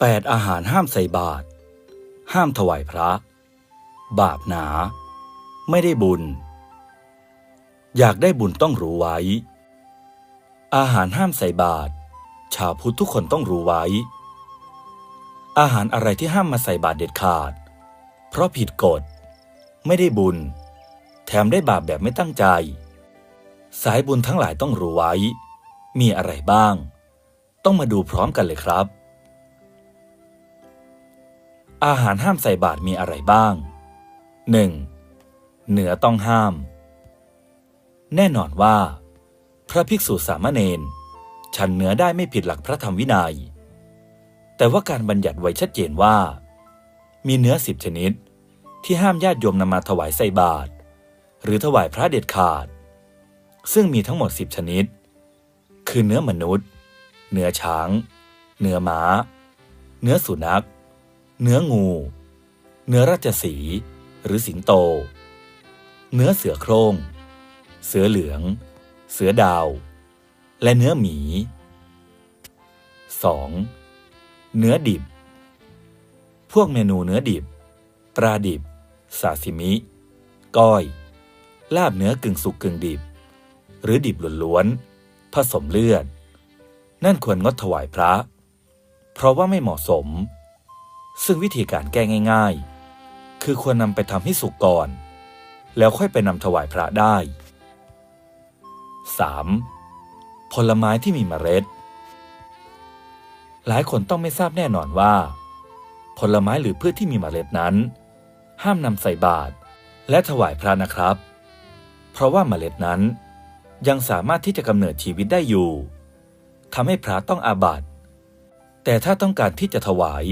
8 อาหารห้ามใส่บาตรห้ามถวายพระ บาปหนา ไม่ได้บุญ อยากได้บุญต้องรู้ไว้ อาหารห้ามใส่บาตรชาวพุทธทุกคนต้องรู้ไว้ อาหารอะไรที่ห้ามมาใส่บาตรเด็ดขาด เพราะผิดกฎ ไม่ได้บุญ แถมได้บาปแบบไม่ตั้งใจ สายบุญทั้งหลายต้องรู้ไว้ มีอะไรบ้าง ต้องมาดูพร้อมกันเลยครับ อาหารห้ามใส่บาตรมีอะไรบ้าง 1. เนื้อต้องห้าม แน่นอนว่า พระภิกษุสามเณรฉันเนื้อได้ไม่ผิดหลักพระธรรมวินัย แต่ว่าการบัญญัติไว้ชัดเจนว่า มีเนื้อสิบชนิด ที่ห้ามญาติโยมนำมาถวายใส่บาตรหรือถวายพระเด็ดขาด ซึ่งมีทั้งหมดสิบชนิด คือเนื้อมนุษย์ เนื้อช้าง เนื้อม้า เนื้อสุนัข เนื้องู เนื้อราชสี หรือสิงโต เนื้อเสือโครง่ง เสือเหลือง เสือดาว และเนื้อหมี 2. เนื้อดิบ พวกเมนูเนื้อดิบ ปลาดิบ ซาซิมิ ก้อย ลาบเนื้อกึ่งสุกกึ่งดิบ หรือดิบล้วนๆ ผสมเลือด นั่นควรงดถวายพระ เพราะว่าไม่เหมาะสม ซึ่งวิธีการแก้ง่าย ๆ คือควรนำไปทำให้สุกก่อน แล้วค่อยไปนำถวายพระได้ 3. ผลไม้ที่มีเมล็ด หลายคนต้องไม่ทราบแน่นอนว่า ผลไม้หรือพืชที่มีเมล็ดนั้น ห้ามนำใส่บาตรและถวายพระนะครับ เพราะว่าเมล็ดนั้นยังสามารถที่จะกำเนิดชีวิตได้อยู่ทำให้พระต้องอาบัติแต่ถ้าต้องการที่จะถวาย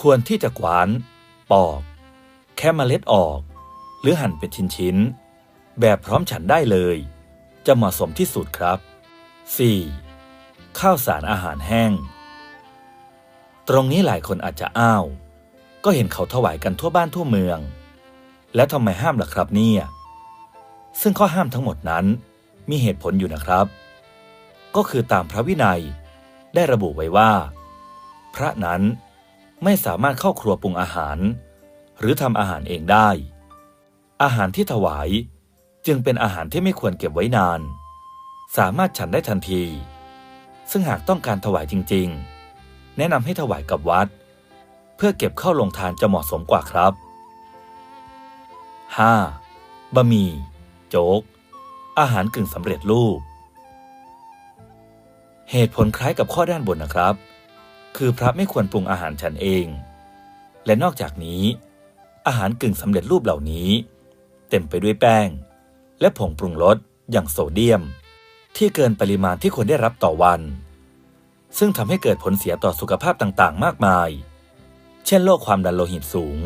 ควรที่จะกวาน ปอก แค่มเมล็ดออก หรือหั่นเป็นชิ้นๆ แบบพร้อมฉันได้เลย จะเหมาะสมที่สุดครับ 4. ข้าวสารอาหารแห้ง ตรงนี้หลายคนอาจจะอ้าว ก็เห็นเขาถวายกันทั่วบ้านทั่วเมือง แล้วทำไมห้ามล่ะครับเนี่ยซึ่งข้อห้ามทั้งหมดนั้นมีเหตุผลอยู่นะครับ ก็คือตามพระวินัยได้ระบุไว้ว่า พระนั้น ไม่สามารถเข้าครัวปรุงอาหาร หรือทำอาหารเองได้ อาหารที่ถวายจึงเป็นอาหารที่ไม่ควรเก็บไว้นาน สามารถฉันได้ทันที ซึ่งหากต้องการถวายจริง ๆ แนะนำให้ถวายกับวัด เพื่อเก็บเข้าลงทานจะเหมาะสมกว่าครับ 5. บะหมี่โจ๊ก อาหารกึ่งสำเร็จรูป เหตุผลคล้ายกับข้อด้านบนนะครับ คือพระไม่ควรปรุงอาหารฉันเอง และนอกจากนี้ อาหารกึ่งสำเร็จรูปเหล่านี้ เต็มไปด้วยแป้ง และผงปรุงรสอย่างโซเดียม ที่เกินปริมาณที่ควรได้รับต่อวัน ซึ่งทำให้เกิดผลเสียต่อสุขภาพต่างๆ มากมาย เช่นโรคความดันโลหิตสูง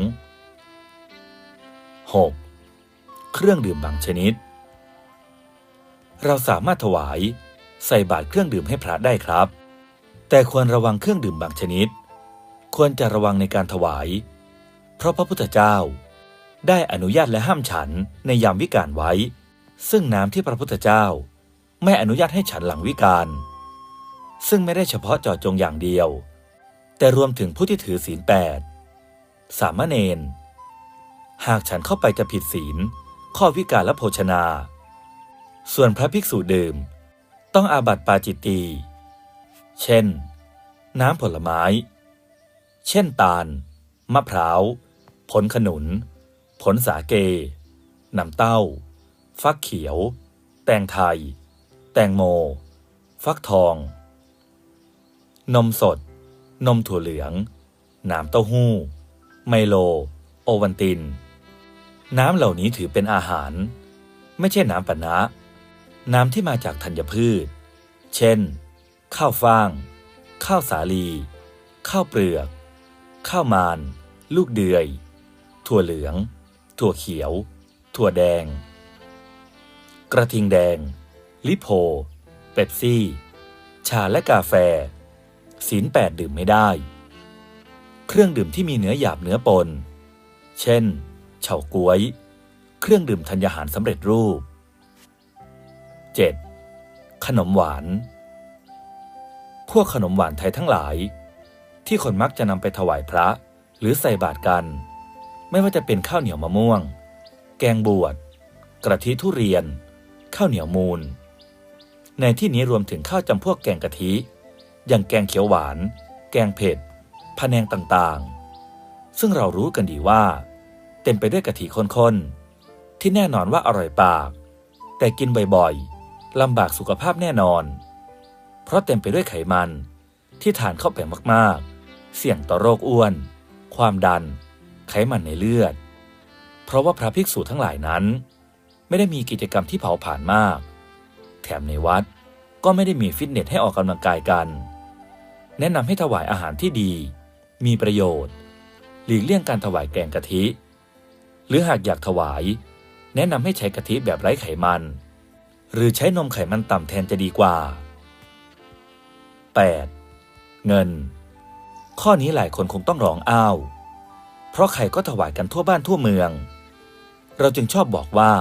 6. เครื่องดื่มบางชนิด เราสามารถถวายใส่บาตรเครื่องดื่มให้พระได้ครับ แต่ควรระวังเครื่องดื่มบางชนิด ควรจะระวังในการถวาย เพราะพระพุทธเจ้า ได้อนุญาตและห้ามฉันในยามวิกาลไว้ ซึ่งน้ำที่พระพุทธเจ้า ไม่อนุญาตให้ฉันหลังวิกาลซึ่งไม่ได้เฉพาะเจาะจงอย่างเดียว แต่รวมถึงผู้ที่ถือศีลแปดสามเณรหากฉันเข้าไปจะผิดศีล ข้อวิกาลและโภชนา ส่วนพระภิกษุดื่ม ต้องอาบัติปาจิตตี เช่น น้ำผลไม้ เช่นตาล มะพร้าว ผลขนุน ผลสาเก น้ำเต้า ฟักเขียว แตงไทย แตงโม ฟักทอง นมสด นมถั่วเหลือง น้ำเต้าหู้ ไมโล โอวันติน น้ำเหล่านี้ถือเป็นอาหาร ไม่ใช่น้ำปะนะน้ำที่มาจากธัญพืช เช่น ข้าวฟ่าง ข้าวสาลี ข้าวเปลือก ข้าวมาน ลูกเดือย ถั่วเหลือง ถั่วเขียว ถั่วแดง กระทิงแดง ลิโพ เป๊ปซี่ ชาและกาแฟ ศีลแปดดื่มไม่ได้ เครื่องดื่มที่มีเนื้อหยาบเนื้อปน เช่น เฉาก๊วย เครื่องดื่มธัญญาหารสำเร็จรูป 7. ขนมหวาน พวกขนมหวานไทยทั้งหลาย ที่คนมักจะนำไปถวายพระ หรือใส่บาตรกัน ไม่ว่าจะเป็นข้าวเหนียวมะม่วง แกงบวชกระทิทุเรียน ข้าวเหนียวมูล ในที่นี้รวมถึงข้าวจำพวกแกงกะทิ อย่างแกงเขียวหวาน แกงเผ็ดพะแนงต่างๆ ซึ่งเรารู้กันดีว่า เต็มไปด้วยกะทิข้นๆ ที่แน่นอนว่าอร่อยปาก แต่กินบ่อยๆลำบากสุขภาพแน่นอน เพราะเต็มไปด้วยไขมัน ที่ทานเข้าไปมากๆ เสี่ยงต่อโรคอ้วน ความดัน ไขมันในเลือด เพราะว่าพระภิกษุทั้งหลายนั้น ไม่ได้มีกิจกรรมที่เผาผลาญมาก แถมในวัดก็ไม่ได้มีฟิตเนสให้ออกกำลังกายกัน แนะนำให้ถวายอาหารที่ดี มีประโยชน์ หลีกเลี่ยงการถวายแกงกะทิ หรือหากอยากถวาย แนะนำให้ใช้กะทิแบบไร้ไขมัน หรือใช้นมไขมันต่ำแทนจะดีกว่า 8. เงิน ข้อนี้หลายคนคงต้องร้องอ้าว เพราะใครก็ถวายกันทั่วบ้านทั่วเมือง เราจึงชอบบอกว่า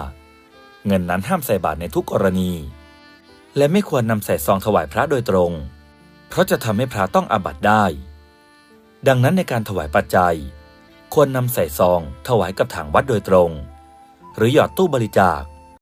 เงินนั้นห้ามใส่บาตรในทุกกรณี และไม่ควรนำใส่ซองถวายพระโดยตรง เพราะจะทำให้พระต้องอาบัติได้ ดังนั้นในการถวายปัจจัย ควรนำใส่ซองถวายกับทางวัดโดยตรง หรือหยอดตู้บริจาค